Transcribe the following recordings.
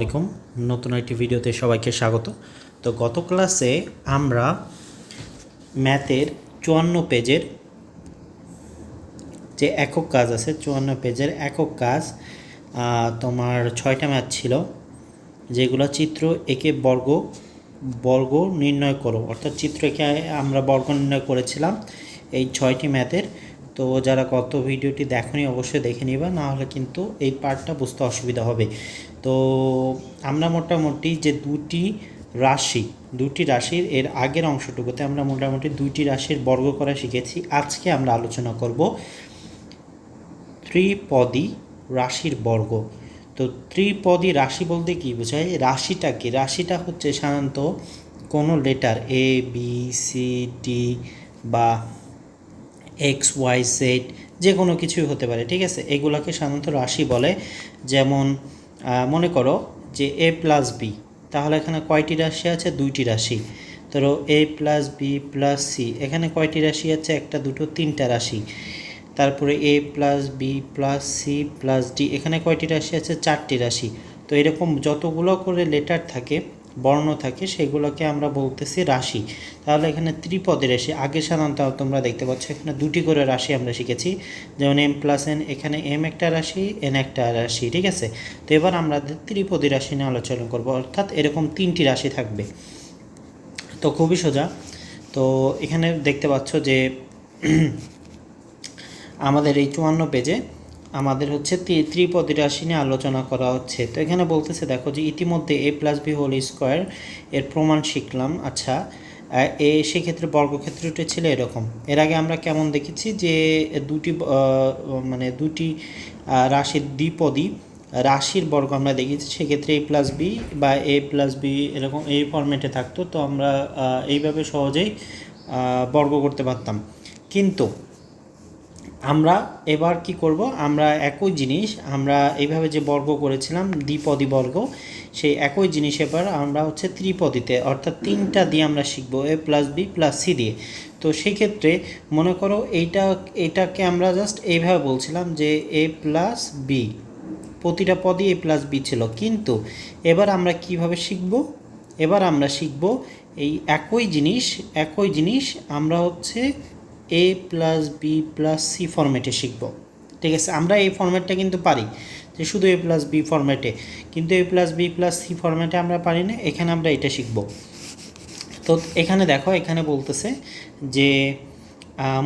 আলাইকুম। নতুন একটি ভিডিওতে সবাইকে স্বাগত। তো গত ক্লাসে আমরা ম্যাথের চুয়ান্ন পেজের যে একক কাজ আছে, চুয়ান্ন পেজের একক কাজ তোমার ছয়টা ম্যাথ ছিল, যেগুলো চিত্র একে বর্গ বর্গ নির্ণয় করো। অর্থাৎ চিত্র একে আমরা বর্গ নির্ণয় করেছিলাম। এই ছয়টি ম্যাথের তো যারা গত ভিডিওটি দেখনি অবশ্যই দেখে নিবা না হলে কিন্তু এই পার্টটা বুঝতে অসুবিধা হবে। তো আমরা মোটামুটি যে দুটি রাশি, দুটি রাশির এর আগের অংশটুকুতে আমরা মোটামুটি দুইটি রাশির বর্গ করা শিখেছি। আজকে আমরা আলোচনা করব ত্রিপদী রাশির বর্গ। তো ত্রিপদী রাশি বলতে কি বোঝায়? রাশিটা কি? রাশিটা হচ্ছে সাধারণত কোনো letter A B C D বা এক্স ওয়াই জেড যে কোনো কিছুই হতে পারে, ঠিক আছে? এগুলোকে সাধারণত রাশি বলে। যেমন মনে করো যে এ প্লাস বি তাহলে এখানে কয়টি রাশি আছে? দুইটি রাশি। ধরো A plus B plus C এখানে কয়টি রাশি আছে? একটা, দুটো, তিনটা রাশি। তারপরে A plus B plus C plus D এখানে কয়টি রাশি আছে? চারটি রাশি। তো এরকম যতগুলো করে লেটার থাকে বর্ণ থাকে, সেগুলোকে আমরা বলতেছি রাশি। তাহলে এখানে ত্রিপদে রাশি আগে সাধারণত তোমরা দেখতে পাচ্ছ, এখানে দুটি করে রাশি আমরা শিখেছি। যেমন এম প্লাস এন এখানে এম একটা রাশি এন একটা রাশি, ঠিক আছে? তো এবার আমরা ত্রিপদী রাশি নিয়ে আলোচনা করব, অর্থাৎ এরকম তিনটি রাশি থাকবে। তো খুবই সোজা। তো এখানে দেখতে পাচ্ছ যে আমাদের এই চুয়ান্ন পেজে আমাদের হচ্ছে ত্রি- ত্রিপদী রাশি নিয়ে আলোচনা করা হচ্ছে। তো এখানে বলতেছে, দেখো যে ইতিমধ্যে A plus B whole square এর প্রমাণ শিখলাম। আচ্ছা এ সেক্ষেত্রে বর্গক্ষেত্রটি ছিল এরকম। এর আগে আমরা কেমন দেখেছি যে দুটি মানে দুটি রাশির দ্বিপদী রাশির বর্গ আমরা দেখেছি সেক্ষেত্রে এ প্লাস বি বা এ প্লাস বি এরকম এই ফরম্যাটে থাকতো। তো আমরা এইভাবে সহজেই বর্গ করতে পারতাম। কিন্তু আমরা এবার কি করব? আমরা একই জিনিস, আমরা এইভাবে যে বর্গ করেছিলাম, দ্বিপদী বর্গ, সেই একই জিনিস এবার আমরা হচ্ছে ত্রিপদীতে, অর্থাৎ তিনটা দিয়ে আমরা শিখব, A plus B plus C দিয়ে। তো সেই ক্ষেত্রে মনে করো এইটা, এটাকে আমরা জাস্ট এইভাবে বলছিলাম যে এ প্লাস বি, প্রতিটা পদই এ প্লাস বি ছিল। কিন্তু এবার আমরা কীভাবে শিখব? এবার আমরা শিখব এই একই জিনিস একই জিনিস আমরা হচ্ছে A plus B plus C ফরম্যাটে শিখব। ঠিক আছে? আমরা এই ফরম্যাটটা কিন্তু পারি। যে শুধু এ প্লাস বি ফরম্যাটে কিন্তু A plus B plus C ফরম্যাটে আমরা পারি না। এখানে আমরা এটা শিখব। তো এখানে দেখো, এখানে বলতেছে যে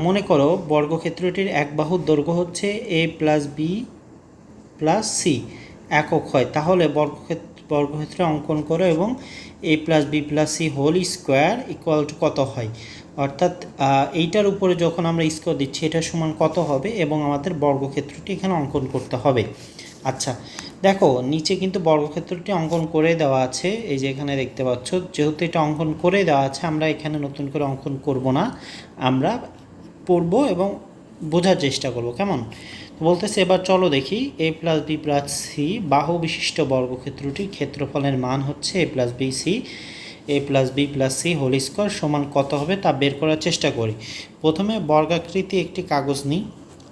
মনে করো বর্গক্ষেত্রটির এক বাহুর দৈর্ঘ্য হচ্ছে A plus B plus C একক হয়। তাহলে বর্গক্ষেত্র বর্গক্ষেত্রে অঙ্কন করো এবং A plus B plus C whole square equal to কত হয়? অর্থাৎ এইটার উপরে যখন আমরা স্কোয়ার দিচ্ছি এটার সমান কত হবে এবং আমাদের বর্গক্ষেত্রটি এখানে অঙ্কন করতে হবে। আচ্ছা দেখো, নিচে কিন্তু বর্গক্ষেত্রটি অঙ্কন করে দেওয়া আছে। এই যে এখানে দেখতে পাচ্ছ, যেহেতু এটা অঙ্কন করে দেওয়া আছে, আমরা এখানে নতুন করে অঙ্কন করব না। আমরা পড়ব এবং বোঝার চেষ্টা করব, কেমন? বলতেছে, এবার চলো দেখি A plus B plus C বাহু বিশিষ্ট বর্গক্ষেত্রটির ক্ষেত্রফলের মান হচ্ছে A plus B C A plus B plus C whole square সমান কত হবে তা বের করার চেষ্টা করি। প্রথমে বর্গাকৃতি একটি কাগজ নিই,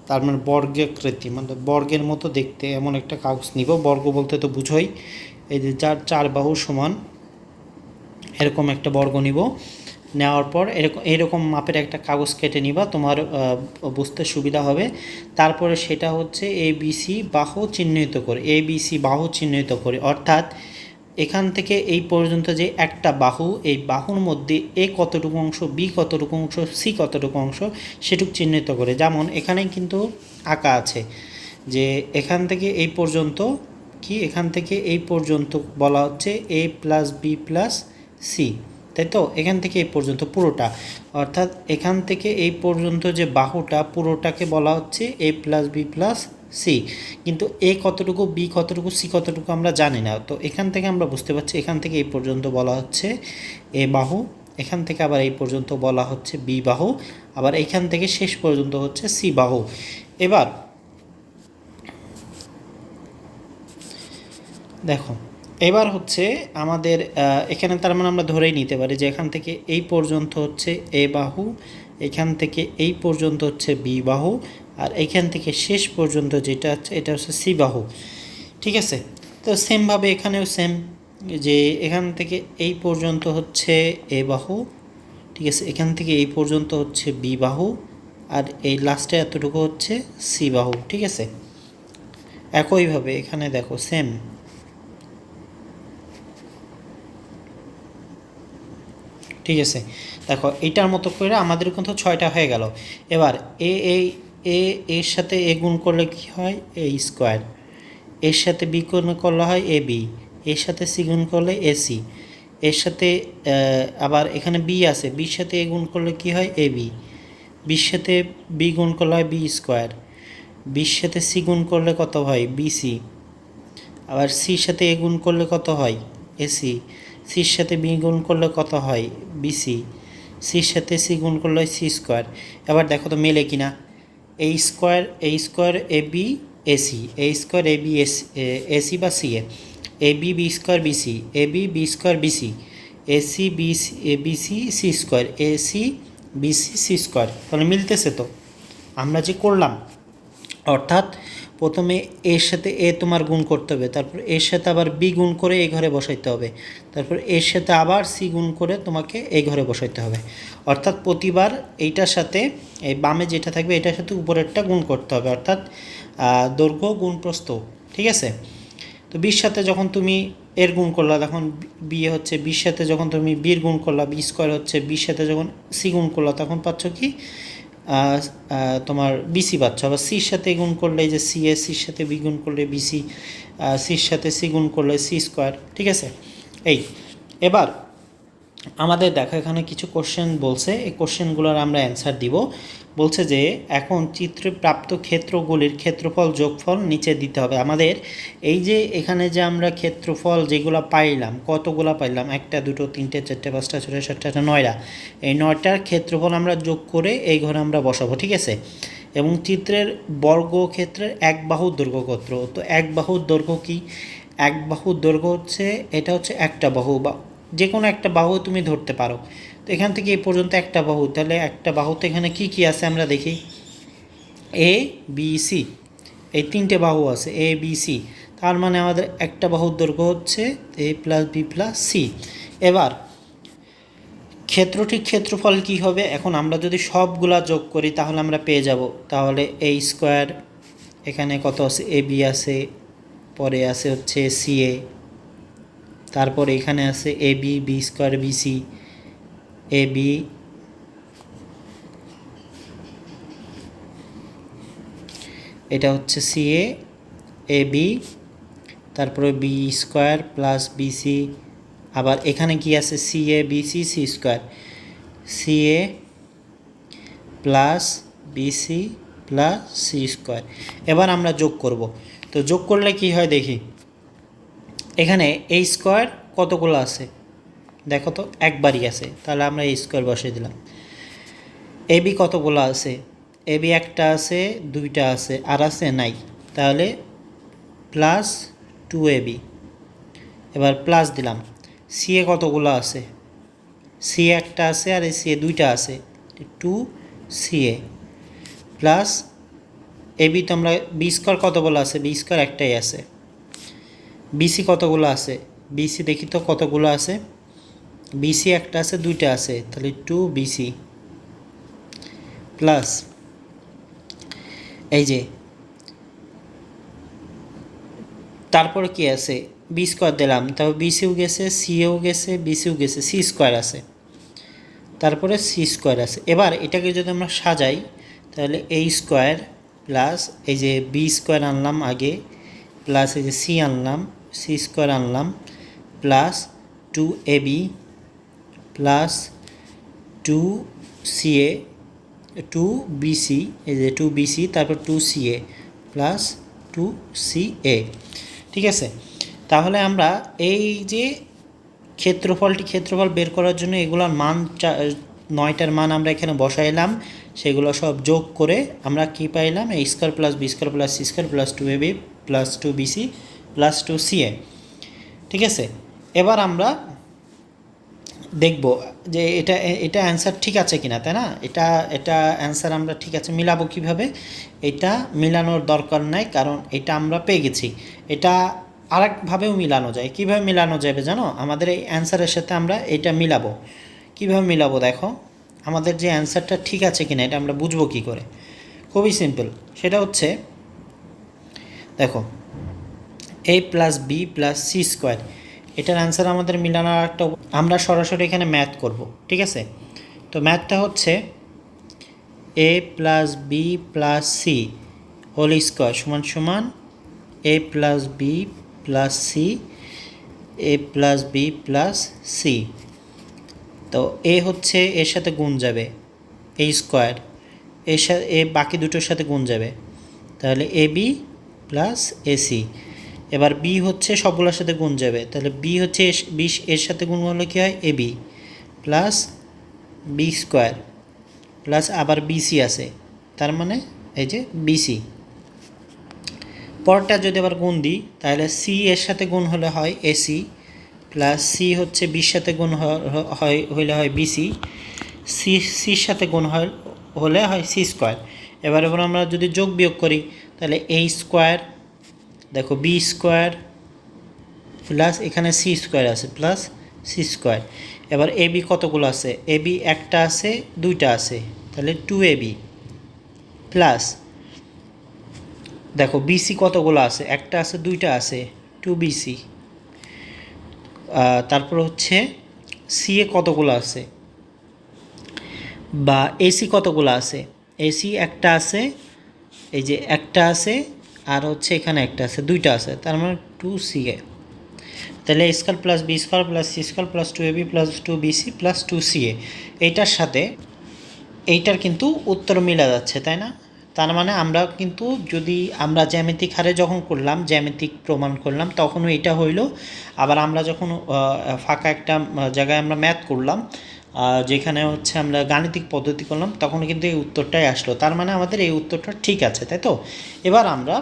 তার মানে বর্গাকৃতি মানে বর্গের মতো দেখতে এমন একটা কাগজ নিব। বর্গ বলতে তো বুঝোই, এই যে যার চার বাহু সমান, এরকম একটা বর্গ নিব। নেওয়ার পর এরকম এরকম মাপের একটা কাগজ কেটে নিবা, তোমার বুঝতে সুবিধা হবে। তারপরে সেটা হচ্ছে এ বিসি বাহু চিহ্নিত করে, এ বিসি বাহু চিহ্নিত করে, অর্থাৎ এখান থেকে এই পর্যন্ত যে একটা বাহু, এই বাহুর মধ্যে এ কতটুকু অংশ, বি কতটুকু অংশ, সি কতটুকু অংশ সেটুকু চিহ্নিত করে। যেমন এখানে কিন্তু আঁকা আছে যে এখান থেকে এই পর্যন্ত কি? এখান থেকে এই পর্যন্ত বলা হচ্ছে A plus B plus C. তাই তো? এখান থেকে এই পর্যন্ত পুরোটা। অর্থাৎ এখান থেকে এই পর্যন্ত যে বাহুটা পুরোটাকে বলা হচ্ছে A plus B plus C, কিন্তু এ কতটুকু, বি কতটুকু, সি কতটুকু আমরা জানি না। তো এখান থেকে আমরা বুঝতে পারছি, এখান থেকে এই পর্যন্ত বলা হচ্ছে এ বাহু, এখান থেকে আবার এই পর্যন্ত বলা হচ্ছে বি বাহু, আবার এখান থেকে শেষ পর্যন্ত হচ্ছে সি বাহু। এবার, দেখো, এবার হচ্ছে আমাদের এখানে তার মানে আমরা ধরেই নিতে পারি যে এখান থেকে এই পর্যন্ত হচ্ছে এ বাহু, এখান থেকে এই পর্যন্ত হচ্ছে বি বাহু আর এখান থেকে শেষ পর্যন্ত যেটা হচ্ছে এটা হচ্ছে সি বাহু ঠিক আছে? তো সেমভাবে এখানেও সেম যে এখান থেকে এই পর্যন্ত হচ্ছে এ বাহু, ঠিক আছে? এখান থেকে এই পর্যন্ত হচ্ছে বি বাহু, আর এই লাস্টে এতটুকু হচ্ছে সি বাহু, ঠিক আছে? একইভাবে এখানে দেখো সেম ঠিক আছে? দেখো এইটার মতো করে আমাদের কিন্তু ছয়টা হয়ে গেল। এবার এ, এই এ, এর সাথে এ গুণ করলে কি হয়? A square. এর সাথে বি গুণ করলে হয় এ বি। এর সাথে সি গুণ করলে এ সি। এর সাথে আবার এখানে বি আছে। বির সাথে এ গুণ করলে কি হয়? A B. বির সাথে বি গুণ করলে হয় বি স্কোয়ার। বির সাথে সি গুণ করলে কত হয়? বিসি আবার সির সাথে এ গুণ করলে কত হয়? এসি সির সাথে বি গুণ করলে কত হয়? বিসি সির সাথে সি গুণ করলে হয় সি স্কোয়ার। এবার দেখো তো মেলে কিনা। এই স্কোয়ার এই square A B AC A square A B S বা C A A B B square BC A B B square BC AC BC A BC C square AC BC C square তাহলে মিলতেছে তো। আমরা যে করলাম, অর্থাৎ প্রথমে এর সাথে এ তোমার গুণ করতে হবে, তারপর এর সাথে আবার বি গুণ করে এই ঘরে বসাইতে হবে, তারপর এর সাথে আবার সি গুণ করে তোমাকে এই ঘরে বসাইতে হবে। অর্থাৎ প্রতিবার এইটার সাথে, এই বামে যেটা থাকবে এটার সাথে উপরেরটা গুণ করতে হবে, অর্থাৎ দৈর্ঘ্য গুণ প্রস্থ ঠিক আছে? তো বির সাথে যখন তুমি এর গুণ করলা, তখন বি হচ্ছে বির সাথে যখন তুমি বির গুণ করলা, বি স্কোয়ার হচ্ছে বির সাথে যখন সি গুণ করলা, তখন পাচ্ছ কি? তোমার বিসি পাচ্ছ আবার সির সাথে গুণ করলে যে সি এ সির সাথে বি গুণ করলে বিসি সির সাথে সি গুণ করলে সি স্কোয়ার ঠিক আছে? এই, এবার আমাদের দেখো, এখানে কিছু কোশ্চেন বলছে। এই কোশ্চেনগুলোর আমরা অ্যান্সার দিব। বলছে যে, এখন চিত্রে প্রাপ্ত ক্ষেত্রগুলির ক্ষেত্রফল, যোগফল নিচে দিতে হবে। আমাদের এই যে এখানে যে আমরা ক্ষেত্রফল যেগুলো পাইলাম, কতগুলো পাইলাম? একটা, দুটো, তিনটে, চারটে, পাঁচটা, ছটা, সাতটা নয়টা। এই নয়টার ক্ষেত্রফল আমরা যোগ করে এই ঘরে আমরা বসাবো, ঠিক আছে? এবং চিত্রের বর্গক্ষেত্রের এক বাহুর দৈর্ঘ্য কত? তো এক বাহুর দৈর্ঘ্য কি? এক বাহুর দৈর্ঘ্য হচ্ছে, এটা হচ্ছে একটা বাহু বা যে কোনো একটা বাহু তুমি ধরতে পারো। তো এখান থেকে এই পর্যন্ত একটা বাহু, তাহলে একটা বাহুতে এখানে কি কি আছে আমরা দেখি? এ বি সি এই তিনটে বাহু আছে এ বি সি তার মানে আমাদের একটা বাহুর দৈর্ঘ্য হচ্ছে A plus B plus C এবার, ক্ষেত্রটির ক্ষেত্রফল কি হবে? এখন আমরা যদি সবগুলা যোগ করি, তাহলে আমরা পেয়ে যাব। তাহলে এ স্কোয়ার এখানে কত আছে? এ বি আছে, পরে আছে হচ্ছে সি এ তারপরে এখানে আছে A B B square B C A B এটা হচ্ছে সি এ এ বি তারপরে বি স্কোয়ার প্লাস বিসি আবার এখানে কি আছে? C A BC C square C A plus BC plus C square এবার আমরা যোগ করব। তো যোগ করলে কি হয় দেখি? এখানে এই স্কোয়ার কতগুলো আছে? দেখো তো, একবারই আছে। তাহলে আমরা এই স্কোয়ার বসিয়ে দিলাম। এ বি কতগুলো আছে? এ বি একটা আছে, দুইটা আছে, আর আছে নাই। তাহলে প্লাস টু এ বি এবার প্লাস দিলাম। সি এ কতগুলো আছে? সি একটা আছে, আর এ সি এ দুইটা আছে। Two C A. Plus A তো আমরা বি স্কোয়ার কতগুলো আছে? বি স্কোয়ার একটাই আছে। বিসি কতগুলো আছে? বিসি দেখি তো কতগুলো আছে? বিসি একটা আছে, দুইটা আছে। তাহলে টু বিসি প্লাস এই যে তারপরে কি আছে? বি স্কোয়ার দিলাম। তারপর বিসিও গেছে সিও গেছে বিসিও গেছে সি স্কোয়ার আছে। তারপরে সি স্কোয়ার আছে। এবার এটাকে যদি আমরা সাজাই, তাহলে এই স্কোয়ার প্লাস এই যে বি স্কোয়ার আনলাম আগে প্লাস এই যে সি আনলাম সি স্কোয়ার আনলাম, plus two A B, plus two C A, two BC এই যে টু বিসি তারপর two C A, plus two C A. ঠিক আছে? তাহলে আমরা এই যে ক্ষেত্রফলটি ক্ষেত্রফল বের করার জন্য এগুলোর মান নয়টার মান আমরা এখানে বসাইলাম, সেগুলো সব যোগ করে আমরা কি পাইলাম? A square plus B square plus C square plus two A B, plus two BC plus two C A ঠিক আছে? এবার আমরা দেখব যে এটা এটা অ্যান্সার ঠিক আছে কিনা, তাই না? এটা এটা অ্যান্সার আমরা ঠিক আছে, মিলাবো কীভাবে? এটা মিলানোর দরকার নাই, কারণ এটা আমরা পেয়ে গেছি। এটা আরেকভাবেও মিলানো যায়। কীভাবে মিলানো যাবে জানো? আমাদের এই অ্যান্সারের সাথে আমরা এটা মিলাবো। কীভাবে মিলাবো দেখো? আমাদের যে অ্যান্সারটা ঠিক আছে কিনা, এটা আমরা বুঝব কী করে? খুবই সিম্পল সেটা হচ্ছে, দেখো A plus B plus C square এটার অ্যান্সার আমাদের মিলানোর একটা আমরা সরাসরি এখানে ম্যাথ করব, ঠিক আছে? তো ম্যাথটা হচ্ছে A plus B plus C whole square সমান সমান A plus B plus C A plus B plus C তো এ হচ্ছে এর সাথে গুণ যাবে এই স্কোয়ার এর সাথে এ বাকি দুটোর সাথে গুণ যাবে। তাহলে এ বি প্লাস এসি এবার বি হচ্ছে সবগুলোর সাথে গুণ যাবে। তাহলে বি হচ্ছে বিশ, এর সাথে গুণ হলে কী হয়? A B plus B square plus আবার বিসি আছে। তার মানে এই যে বিসি পরটা যদি আবার গুণ দিই, তাহলে সি এর সাথে গুণ হলে হয় এসি প্লাস সি হচ্ছে বির সাথে গুণ হয়, হইলে হয় বিসি সি সির সাথে গুণ হয়, হলে হয় সি স্কোয়ার এবার এবার আমরা যদি যোগ বিয়োগ করি, তাহলে এ স্কোয়ার দেখো বি স্কোয়ার প্লাস এখানে সি স্কোয়ার আছে প্লাস সি স্কোয়ার এবার এ বি কতগুলো আছে? এ বি একটা আছে, দুইটা আছে। তাহলে টু এ বি প্লাস দেখো বিসি কতগুলো আছে? একটা আছে, দুইটা আছে টু বিসি তারপর হচ্ছে সি এ কতগুলো আছে? বা এসি কতগুলো আছে? এসি একটা আছে, এই যে একটা আছে আর হচ্ছে এখানে একটা আছে, দুইটা আছে, তার মানে টু সি এ তাহলে A square plus B square plus C square plus two A B plus two B C plus two C A এইটার সাথে এইটার কিন্তু উত্তর মিলা যাচ্ছে, তাই না? তার মানে আমরা কিন্তু যদি আমরা জ্যামিতিক হারে যখন করলাম, জ্যামিতিক প্রমাণ করলাম, তখনও এটা হইল। আবার আমরা যখন ফাঁকা একটা জায়গায় আমরা ম্যাথ করলাম যেখানে হচ্ছে আমরা গাণিতিক পদ্ধতি করলাম তখন কিন্তু এই উত্তরটাই আসলো। তার মানে আমাদের এই উত্তরটা ঠিক আছে, তাই তো? এবার আমরা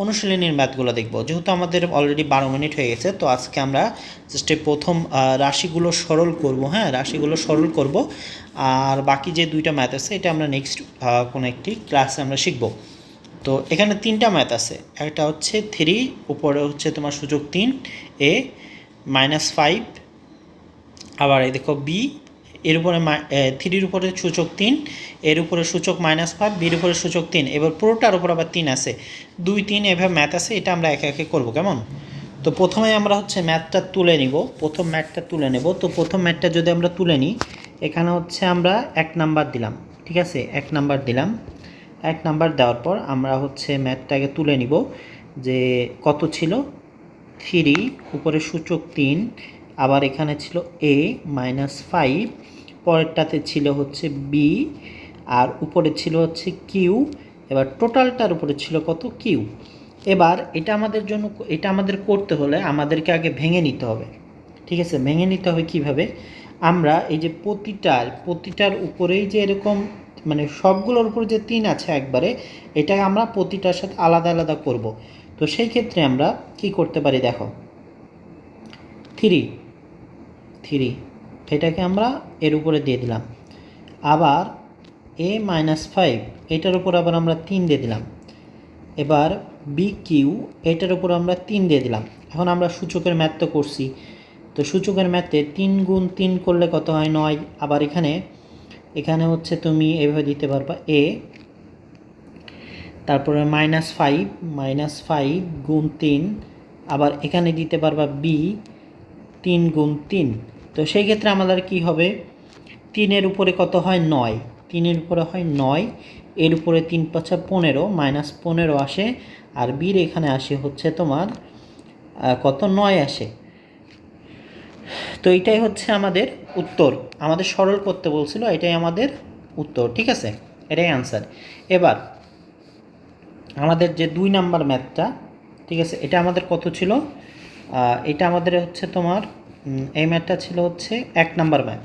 অনুশীলনীর ম্যাথগুলো দেখব। যেহেতু আমাদের অলরেডি বারো মিনিট হয়ে গেছে, তো আজকে আমরা জাস্ট প্রথম রাশিগুলো সরল করব হ্যাঁ? রাশিগুলো সরল করব। আর বাকি যে দুইটা ম্যাথ আছে, এটা আমরা নেক্সট কোনো একটি ক্লাসে আমরা শিখব। তো এখানে তিনটা ম্যাথ আছে। একটা হচ্ছে থ্রি উপরে হচ্ছে তোমার সুযোগ তিন এ মাইনাস ফাইভ আবার এই দেখো বি এর উপরে থ্রির উপরে সূচক তিন, এর উপরে সূচক মাইনাস ফাইভ বির উপরে সূচক তিন, এবার পুরোটার উপর আবার তিন আছে। দুই, তিন এভাবে ম্যাথ আছে, এটা আমরা একে একে করব, কেমন? তো প্রথমে আমরা হচ্ছে ম্যাথটা তুলে নিব, প্রথম ম্যাথটা তুলে নেব। তো প্রথম ম্যাথটা যদি আমরা তুলে নিই, এখানে হচ্ছে আমরা এক নাম্বার দিলাম, ঠিক আছে? এক নাম্বার দিলাম। এক নাম্বার দেওয়ার পর আমরা হচ্ছে ম্যাথটাকে তুলে নিব যে কত ছিল? থ্রি উপরে সূচক তিন, আবার এখানে ছিল এ মাইনাস ফাইভ পরেরটাতে ছিল হচ্ছে বি আর উপরে ছিল হচ্ছে কিউ এবার টোটালটার উপরে ছিল কত কিউ এবার এটা আমাদের জন্য, এটা আমাদের করতে হলে আমাদেরকে আগে ভেঙে নিতে হবে। ঠিক আছে? ভেঙে নিতে হবে কীভাবে? আমরা এই যে প্রতিটার প্রতিটার উপরেই যে এরকম মানে সবগুলোর উপরে যে তিন আছে একবারে এটা আমরা প্রতিটার সাথে আলাদা আলাদা করব। তো সেই ক্ষেত্রে আমরা কি করতে পারি দেখো? থ্রি থ্রি এটাকে আমরা এর উপরে দিয়ে দিলাম। আবার এ মাইনাস ফাইভ এটার উপর আবার আমরা তিন দিয়ে দিলাম। এবার বি কিউ এটার উপর আমরা তিন দিয়ে দিলাম। এখন আমরা সূচকের ম্যাথ তো করছি। তো সূচকের ম্যাথে তিন গুণ তিন করলে কত হয়? নয়। আবার এখানে এখানে হচ্ছে তুমি এভাবে দিতে পারবা এ তারপরে মাইনাস ফাইভ মাইনাস ফাইভ গুণ তিন। আবার এখানে দিতে পারবা বি তিন গুণ তিন। তো সেই ক্ষেত্রে আমাদের কি হবে? তিনের উপরে কত হয়? নয়। তিনের উপরে হয় নয়, এর উপরে তিন পাঁচা পনেরো, মাইনাস পনেরো আসে, আর বির এখানে আসে হচ্ছে তোমার কত? নয় আসে। তো এটাই হচ্ছে আমাদের উত্তর। আমাদের সরল করতে বলছিল, এটাই আমাদের উত্তর, ঠিক আছে? এটাই আনসার এবার, আমাদের যে দুই নাম্বার ম্যাথটা ঠিক আছে? এটা আমাদের কত ছিল? এটা আমাদের হচ্ছে তোমার এই ম্যাথটা ছিল হচ্ছে এক নাম্বার ম্যাথ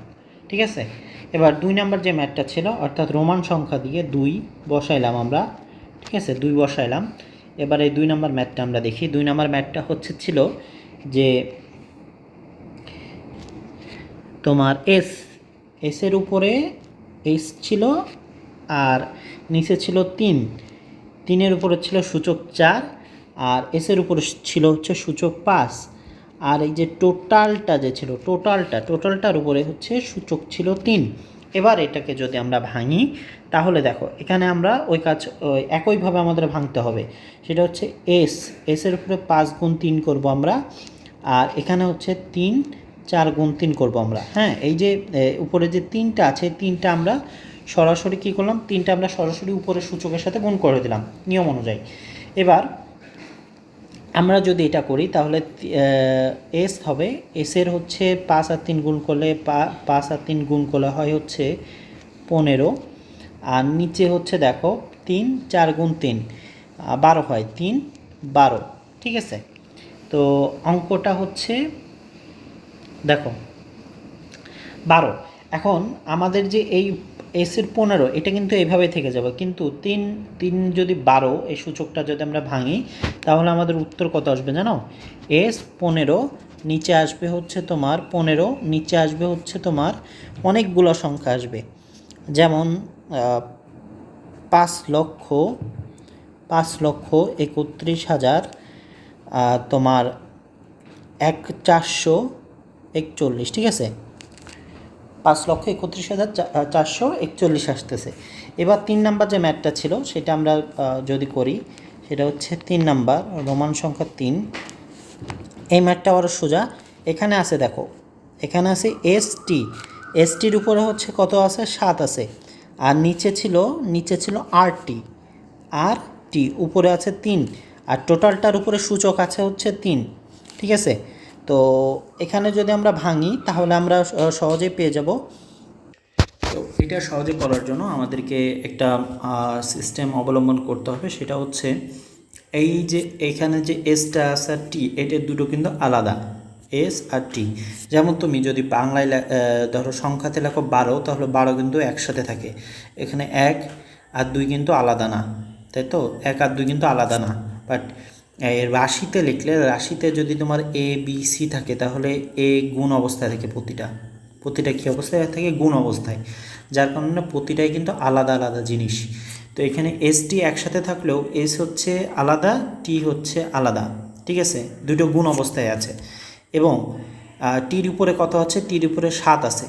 ঠিক আছে? এবার দুই নাম্বার যে ম্যাথটা ছিল, অর্থাৎ রোমান সংখ্যা দিয়ে দুই বসাইলাম আমরা, ঠিক আছে? দুই বসাইলাম। এবার এই দুই নাম্বার ম্যাথটা আমরা দেখি। দুই নাম্বার ম্যাথটা হচ্ছে ছিল যে তোমার এস এসের উপরে এস ছিল আর নিচে ছিল তিন। তিনের উপরে ছিল সূচক চার আর এসের উপরে ছিল হচ্ছে সূচক পাঁচ। আর এই যে টোটালটা যে ছিল, টোটালটা, টোটালটার উপরে হচ্ছে সূচক ছিল তিন। এবার এটাকে যদি আমরা ভাঙি, তাহলে দেখো, এখানে আমরা ওই কাজ একইভাবে আমাদের ভাঙতে হবে। সেটা হচ্ছে এস এসের উপরে পাঁচ গুণ তিন করব আমরা, আর এখানে হচ্ছে তিন, চার গুণ তিন করব আমরা। হ্যাঁ এই যে উপরে যে তিনটা আছে তিনটা আমরা সরাসরি কী করলাম? তিনটা আমরা সরাসরি উপরে সূচকের সাথে গুণ করে দিলাম, নিয়ম অনুযায়ী। এবার আমরা যদি এটা করি, তাহলে এস হবে এসের হচ্ছে পাঁচ আর তিন গুণ করলে পাঁচ আর তিন গুণ করলে হয় হচ্ছে পনেরো। আর নিচে হচ্ছে দেখো, তিন, চার গুণ তিন বারো হয়, তিন, বারো, ঠিক আছে? তো অঙ্কটা হচ্ছে, দেখো, বারো। এখন আমাদের যে এই এসের পনেরো, এটা কিন্তু এইভাবে থেকে যাবে। কিন্তু তিন তিন যদি বারো, এই সূচকটা যদি আমরা ভাঙি, তাহলে আমাদের উত্তর কত আসবে জানো? এস পনেরো, নিচে আসবে হচ্ছে তোমার পনেরো, নিচে আসবে হচ্ছে তোমার অনেকগুলো সংখ্যা আসবে। যেমন পাঁচ লক্ষ পাঁচ লক্ষ একত্রিশ হাজার তোমার এক চারশো একচল্লিশ, ঠিক আছে? পাঁচ লক্ষ একত্রিশ হাজার চারশো একচল্লিশ আসতেছে। এবার তিন নাম্বার যে ম্যাথটা ছিল, সেটা আমরা যদি করি, সেটা হচ্ছে তিন নাম্বার, রোমান সংখ্যা তিন। এই ম্যাথটা আরও সোজা। এখানে আছে, দেখো, এখানে আছে এস টি এস টির উপরে হচ্ছে কত আছে? সাত আছে। আর নিচে ছিল নিচে ছিল আর টি আর টি উপরে আছে তিন। আর টোটালটার উপরে সূচক আছে হচ্ছে তিন। ঠিক আছে? তো এখানে যদি আমরা ভাঙি, তাহলে আমরা সহজেই পেয়ে যাব। তো এটা সহজে করার জন্য আমাদেরকে একটা সিস্টেম অবলম্বন করতে হবে। সেটা হচ্ছে এই যে এখানে যে এসটা আছে আর টি এটার দুটো কিন্তু আলাদা। এস আর টি যেমন তুমি যদি বাংলায় ধরো সংখ্যাতে লেখো বারো, তাহলে বারো কিন্তু একসাথে থাকে। এখানে এক আর দুই কিন্তু আলাদা না, তাই তো? এক আর দুই কিন্তু আলাদা না। বাট রাশিতে লিখলে, রাশিতে যদি তোমার এ বি সি থাকে, তাহলে এ গুণ অবস্থায় থাকে প্রতিটা। প্রতিটা কী অবস্থায় থাকে? গুণ অবস্থায়। যার কারণে প্রতিটাই কিন্তু আলাদা আলাদা জিনিস। তো এখানে এস টি একসাথে থাকলেও এস হচ্ছে আলাদা টি হচ্ছে আলাদা। ঠিক আছে? দুটো গুণ অবস্থায় আছে। এবং টির উপরে কত আছে? টির উপরে সাত আছে।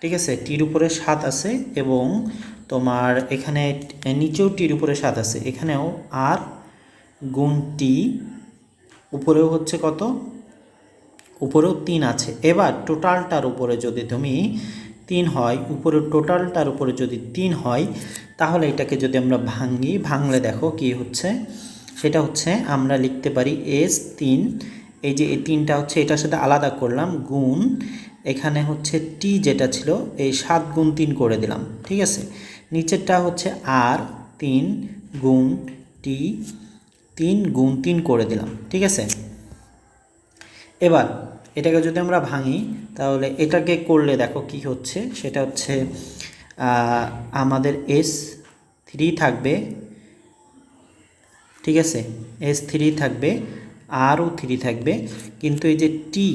ঠিক আছে? টির উপরে সাত আছে এবং তোমার এখানে নিচেও টির উপরে সাত আছে। এখানেও আর গুণ টি, উপরেও হচ্ছে কত? উপরেও তিন আছে। এবার টোটালটার উপরে যদি তুমি তিন হয় উপরে টোটালটার উপরে যদি তিন হয়, তাহলে এটাকে যদি আমরা ভাঙি ভাঙলে দেখো কি হচ্ছে? সেটা হচ্ছে আমরা লিখতে পারি এস তিন। এই যে এই তিনটা হচ্ছে, এটার সাথে আলাদা করলাম, গুণ। এখানে হচ্ছে টি যেটা ছিল, এই সাত গুণ তিন করে দিলাম, ঠিক আছে? নিচেরটা হচ্ছে আর, তিন গুণ টি। তিন গুণ তিন করে দিলাম, ঠিক আছে? এবার এটাকে যদি আমরা ভাঙি, তাহলে এটাকে করলে দেখো কি হচ্ছে? সেটা হচ্ছে আমাদের এস থ্রি থাকবে, ঠিক আছে? এস থ্রি থাকবে আরও থ্রি থাকবে, কিন্তু এই যে টি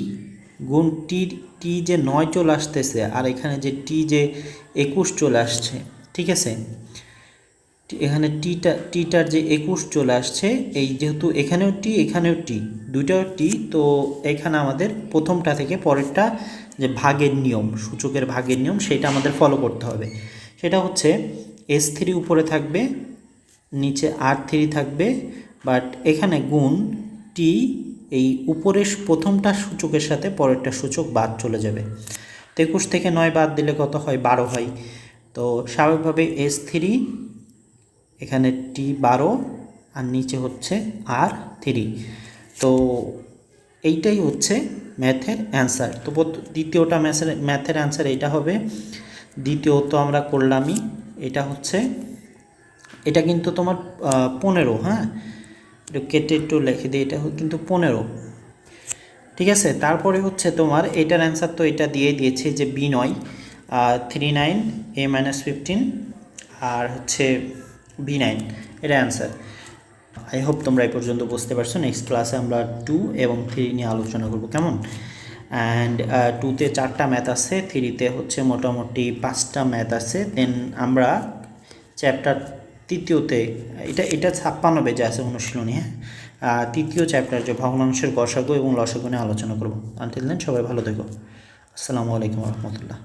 গুণ টি টি যে নয় চলে আসতেছে, আর এখানে যে টি যে একুশ চলে আসছে, ঠিক আছে? এখানে টিটা টিটার যে একুশ চলে আসছে, এই যেহেতু এখানেও টি এখানেও টি, দুইটাও টি, তো এখানে আমাদের প্রথমটা থেকে পরেরটা যে ভাগের নিয়ম, সূচকের ভাগের নিয়ম, সেটা আমাদের ফলো করতে হবে। সেটা হচ্ছে এস থ্রি উপরে থাকবে, নিচে আর থ্রি থাকবে বাট এখানে গুণ টি এই উপরের প্রথমটা সূচকের সাথে পরেরটা সূচক বাদ চলে যাবে। তো একুশ থেকে নয় বাদ দিলে কত হয়? বারো হয়। তো স্বাভাবিকভাবে এস থ্রি এখানে টি বারো আর নিচে হচ্ছে আর থ্রি তো এইটাই হচ্ছে ম্যাথের অ্যান্সার তো দ্বিতীয়টা ম্যাথের ম্যাথের অ্যান্সার এইটা হবে। দ্বিতীয়ত আমরা করলামই, এটা হচ্ছে, এটা কিন্তু তোমার পনেরো হ্যাঁ? একটু কেটে একটু লিখে দিই, এটা কিন্তু পনেরো। ঠিক আছে? তারপরে হচ্ছে তোমার, এটার অ্যান্সার তো এটা দিয়ে দিয়েছে যে বি নয় three nine A minus fifteen আর হচ্ছে বি নাইন, এটা অ্যান্সার আই হোপ তোমরা এই পর্যন্ত বুঝতে পারছ। নেক্সট ক্লাসে আমরা টু এবং থ্রি নিয়ে আলোচনা করব, কেমন? অ্যান্ড টুতে চারটা ম্যাথ আছে থ্রিতে হচ্ছে মোটামুটি পাঁচটা ম্যাথ আছে। দেন আমরা চ্যাপ্টার তৃতীয়তে, এটা এটা ছাপ্পান্ন পেজে আছে অনুশীলনী হ্যাঁ? তৃতীয় চ্যাপ্টার যে ভগ্নাংশের গসাগু এবং লসাগু নিয়ে আলোচনা করব। আনটিল দেন সবাই ভালো থেকো। আসসালামু আলাইকুম রহমতুল্লাহ।